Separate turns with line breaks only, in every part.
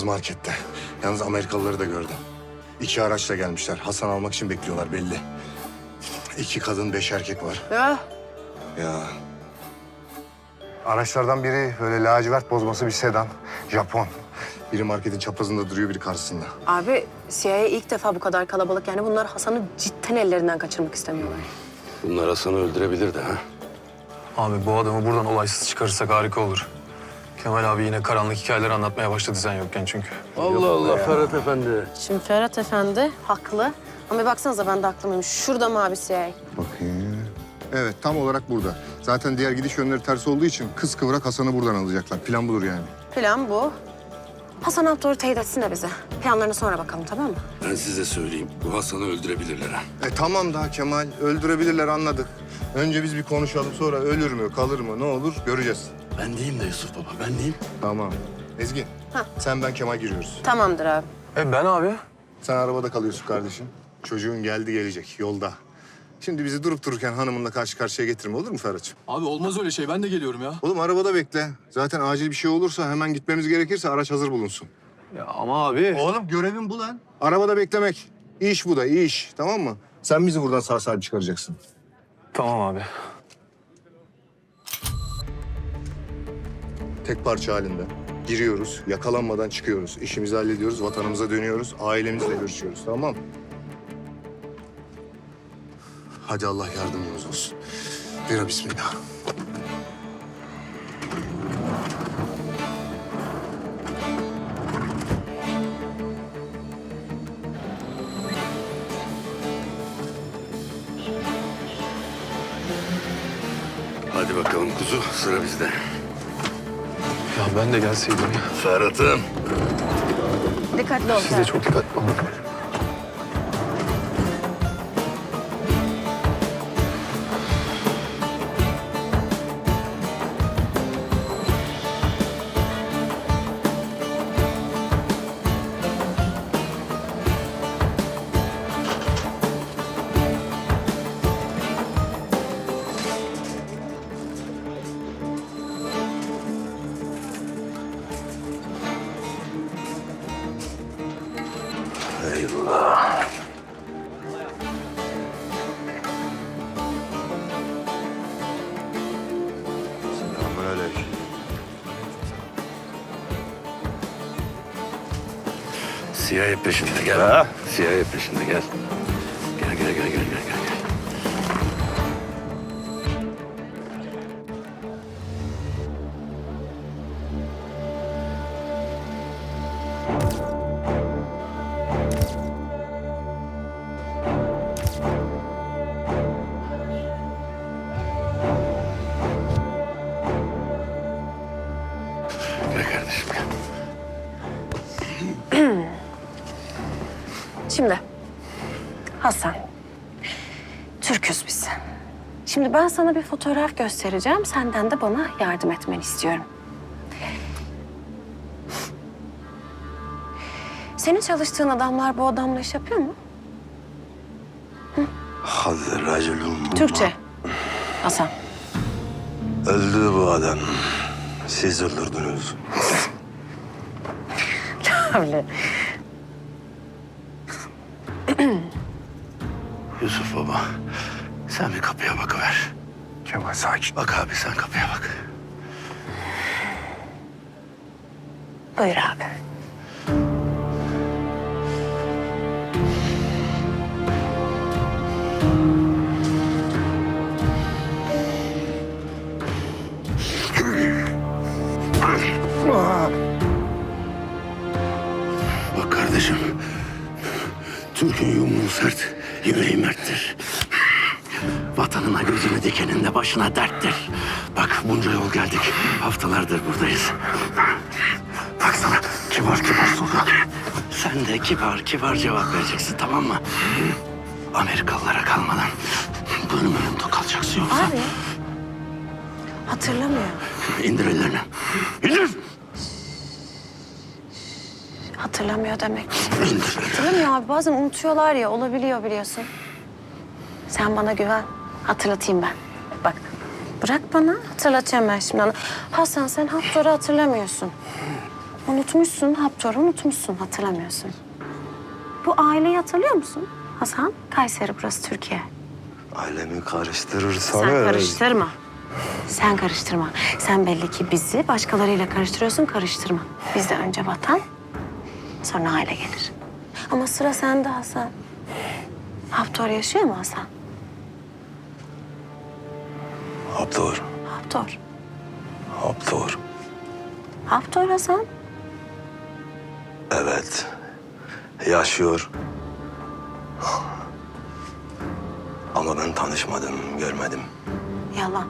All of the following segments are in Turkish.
Adamımız markette. Yalnız Amerikalıları da gördüm. İki araçla gelmişler. Hasan almak için bekliyorlar belli. İki kadın, beş erkek var.
Ya
Ya. Araçlardan biri böyle lacivert bozması bir sedan. Japon. Biri marketin çaprazında duruyor, biri karşısında.
abi CIA ilk defa bu kadar kalabalık yani bunlar Hasan'ı cidden ellerinden kaçırmak istemiyorlar.
Bunlar Hasan'ı öldürebilirdi ha.
Abi bu adamı buradan olaysız çıkarırsak harika olur. Kemal abi yine karanlık hikayeler anlatmaya başladı sen yokken çünkü.
Allah Allah Ferhat Efendi.
Şimdi Ferhat Efendi haklı. Ama bir baksanıza ben de haklıyım. Şurada mı abi CIA?
Bakayım. Evet, tam olarak burada. Zaten diğer gidiş yönleri ters olduğu için kız kıvrak Hasan'ı buradan alacaklar. Plan budur yani.
Plan bu. Hasan Abdur'u teyit etsin de bize. Planlarını sonra bakalım tamam mı?
Ben size söyleyeyim. Bu Hasan'ı öldürebilirler ha.
E tamam da Kemal, öldürebilirler anladık. Önce biz bir konuşalım, sonra ölür mü, kalır mı, ne olur göreceğiz.
Ben diyeyim de Yusuf Baba, ben diyeyim.
Tamam. Ezgin,
Ha.
sen ben Kemal giriyoruz.
Tamamdır abi.
E ben abi?
Sen arabada kalıyorsun kardeşim. Çocuğun geldi gelecek yolda. Şimdi bizi durup dururken hanımınla karşı karşıya getirme olur mu Ferhat'cığım?
Abi olmaz öyle şey ben de geliyorum ya.
Oğlum arabada bekle. Zaten acil bir şey olursa hemen gitmemiz gerekirse araç hazır bulunsun.
Ya ama abi.
Oğlum görevin bu lan. Arabada beklemek. İş bu da iş tamam mı? Sen bizi buradan sağ salim çıkaracaksın.
Tamam abi.
Tek parça halinde. Giriyoruz, yakalanmadan çıkıyoruz. İşimizi hallediyoruz, vatanımıza dönüyoruz, ailemizle görüşüyoruz tamam mı? Hadi Allah yardımcımız olsun. Bira bismillah.
Hadi bakalım kuzu, sıra bizde.
Ben de gelseydim ya.
Ferhat'ım.
Dikkatli ol.
Siz de çok dikkatli olun.
CIA peşinde gel ha. CIA peşinde gel. Gel gel gel gel gel gel.
Şimdi Hasan. Türküz biz. Şimdi ben sana bir fotoğraf göstereceğim. Senden de bana yardım etmeni istiyorum. Senin çalıştığın adamlar bu adamla iş yapıyor mu?
Hadi raculun
Türkçe. Hasan.
Öldü bu adam. Siz öldürdünüz.
Öyle.
Yusuf baba, sen bir kapıya bakıver.
Kemal sakin.
Bak abi sen kapıya bak.
Buyur abi.
Vatanına gözünü dikenin de başına derttir. Bak bunca yol geldik, haftalardır buradayız. Bak sana kibar kibar soruyor. Sen de kibar kibar cevap vereceksin tamam mı? Amerikalılara kalmadan bölüm bölüm kalacaksın yoksa.
Abi. Hatırlamıyor.
İndir ellerini. İndir!
Hatırlamıyor demek ki. Hatırlamıyor abi. Bazen unutuyorlar ya. Olabiliyor biliyorsun. Sen bana güven. Hatırlatayım ben. Bak bırak bana. Hatırlatacağım ben şimdi onu. Hasan sen Haptor'u hatırlamıyorsun. Unutmuşsun. Haptor'u unutmuşsun. Hatırlamıyorsun. Bu aileyi hatırlıyor musun? Hasan, Kayseri burası Türkiye.
Ailemi karıştırırsan
Sen karıştırma. Sen karıştırma. Sen belli ki bizi başkalarıyla karıştırıyorsun, karıştırma. Bizde önce vatan, sonra aile gelir. Ama sıra sende Hasan. Haptor yaşıyor mu Hasan?
Haptor,
Haptor.
Haptor.
Haptor Hasan.
Evet, yaşıyor. Ama ben tanışmadım, görmedim.
Yalan.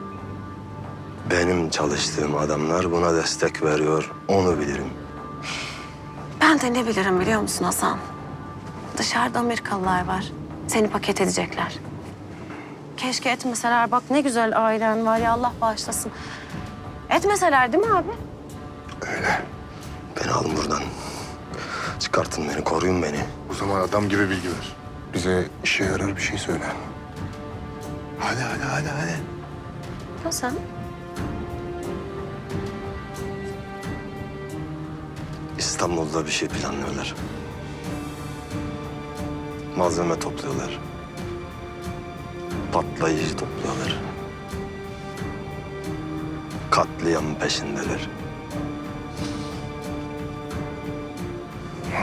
Benim çalıştığım adamlar buna destek veriyor, onu bilirim.
Ben de ne bilirim biliyor musun Hasan? Dışarıda Amerikalılar var. Seni paket edecekler. Keşke etmeseler. Bak ne güzel ailen var ya Allah bağışlasın. Etmeseler değil mi abi?
Beni alın buradan. Çıkartın beni, koruyun beni.
O zaman adam gibi bilgi ver. Bize işe yarar bir şey söyle. Hadi hadi hadi hadi.
Hasan.
İstanbul'da bir şey planlıyorlar. Malzeme topluyorlar. Patlayıcı topluyorlar. Katliam peşindeler.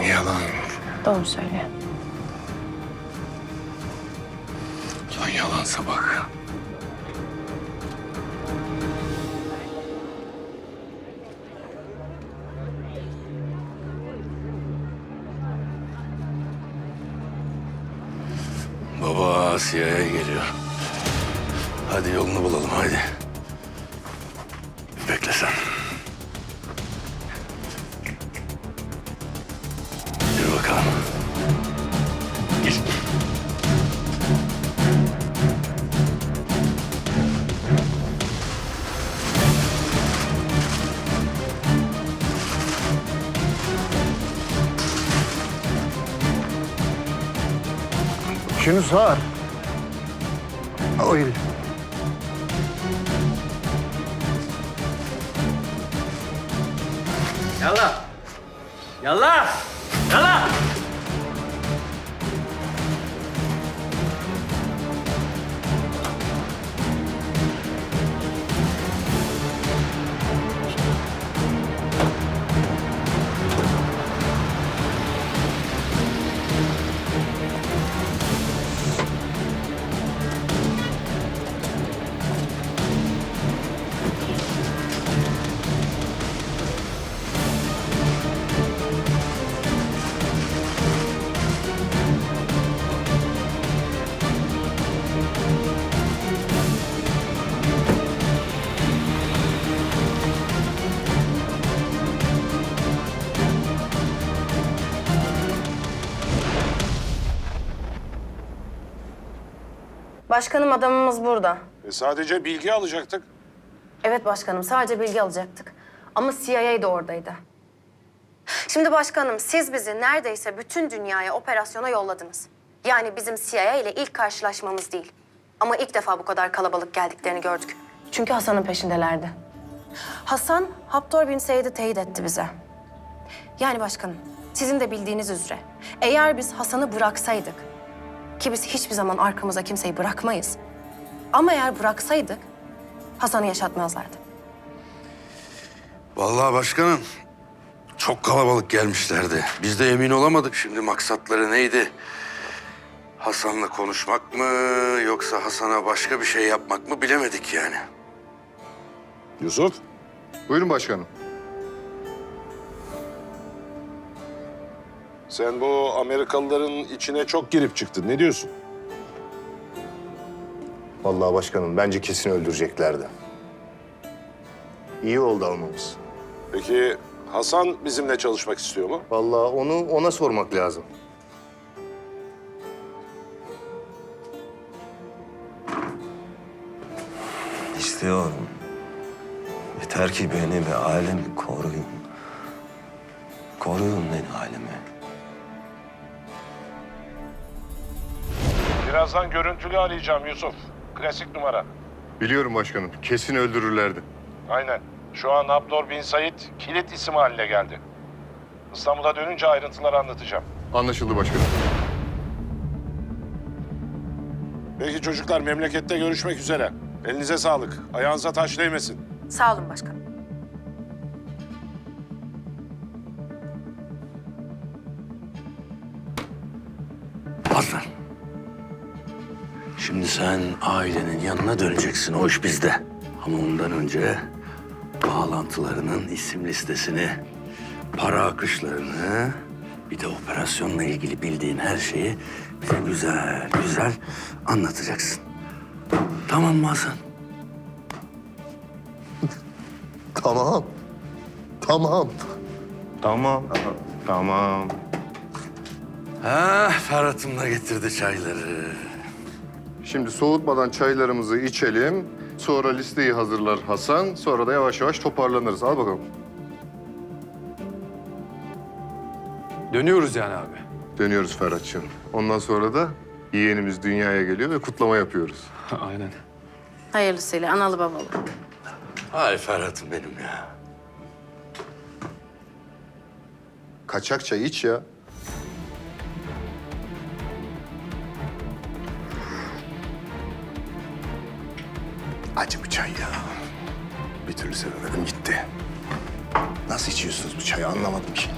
Yalan.
Doğru söylüyor.
Lan yalansa bak.
Baba Asya'ya geliyor. Hadi yolunu bulalım hadi. Bekle sen. Yürü bakalım. Gel.
Şunu sar. Oy.
Yallah. Yallah. Yallah.
Başkanım adamımız burada.
E sadece bilgi alacaktık.
Evet başkanım sadece bilgi alacaktık. Ama CIA de oradaydı. Şimdi başkanım siz bizi neredeyse bütün dünyaya operasyona yolladınız. Yani bizim CIA ile ilk karşılaşmamız değil. Ama ilk defa bu kadar kalabalık geldiklerini gördük. Çünkü Hasan'ın peşindelerdi. Hasan, Haptor bin Seyit'i teyit etti bize. Yani başkanım, sizin de bildiğiniz üzere eğer biz Hasan'ı bıraksaydık ki biz hiçbir zaman arkamıza kimseyi bırakmayız. Ama eğer bıraksaydık Hasan'ı yaşatmazlardı.
Vallahi başkanım çok kalabalık gelmişlerdi. Biz de emin olamadık şimdi maksatları neydi? Hasan'la konuşmak mı yoksa Hasan'a başka bir şey yapmak mı bilemedik yani.
Yusuf.
Buyurun başkanım.
Sen bu Amerikalıların içine çok girip çıktın. Ne diyorsun?
Vallahi başkanım, bence kesin öldüreceklerdi. İyi oldu almamız.
Peki Hasan bizimle çalışmak istiyor mu?
Vallahi onu ona sormak lazım.
İstiyorum. Yeter ki beni ve ailemi koruyun. Koruyun beni halime.
Birazdan görüntülü arayacağım Yusuf. Klasik numara.
Biliyorum başkanım. Kesin öldürürlerdi.
Aynen. Şu an Abdor Bin Said kilit isim haline geldi. İstanbul'a dönünce ayrıntıları anlatacağım.
Anlaşıldı başkanım.
Peki çocuklar memlekette görüşmek üzere. Elinize sağlık. Ayağınıza taş değmesin.
Sağ olun başkanım.
Aslan. Şimdi sen ailenin yanına döneceksin. O iş bizde. Ama ondan önce bağlantılarının isim listesini, para akışlarını, bir de operasyonla ilgili bildiğin her şeyi bize güzel güzel anlatacaksın. Tamam mı Hasan?
Tamam. Tamam. Tamam. Tamam.
Ha, Ferhat'ım da getirdi çayları.
Şimdi soğutmadan çaylarımızı içelim. Sonra listeyi hazırlar Hasan. Sonra da yavaş yavaş toparlanırız. Al bakalım.
Dönüyoruz yani abi.
Dönüyoruz Ferhat'cığım. Ondan sonra da yeğenimiz dünyaya geliyor ve kutlama yapıyoruz.
Aynen.
Hayırlısıyla analı babalı.
Ay Ferhat'ım benim ya.
Kaçak çay iç ya. Acı bu çay ya. Bir türlü sevemedim gitti. Nasıl içiyorsunuz bu çayı anlamadım ki.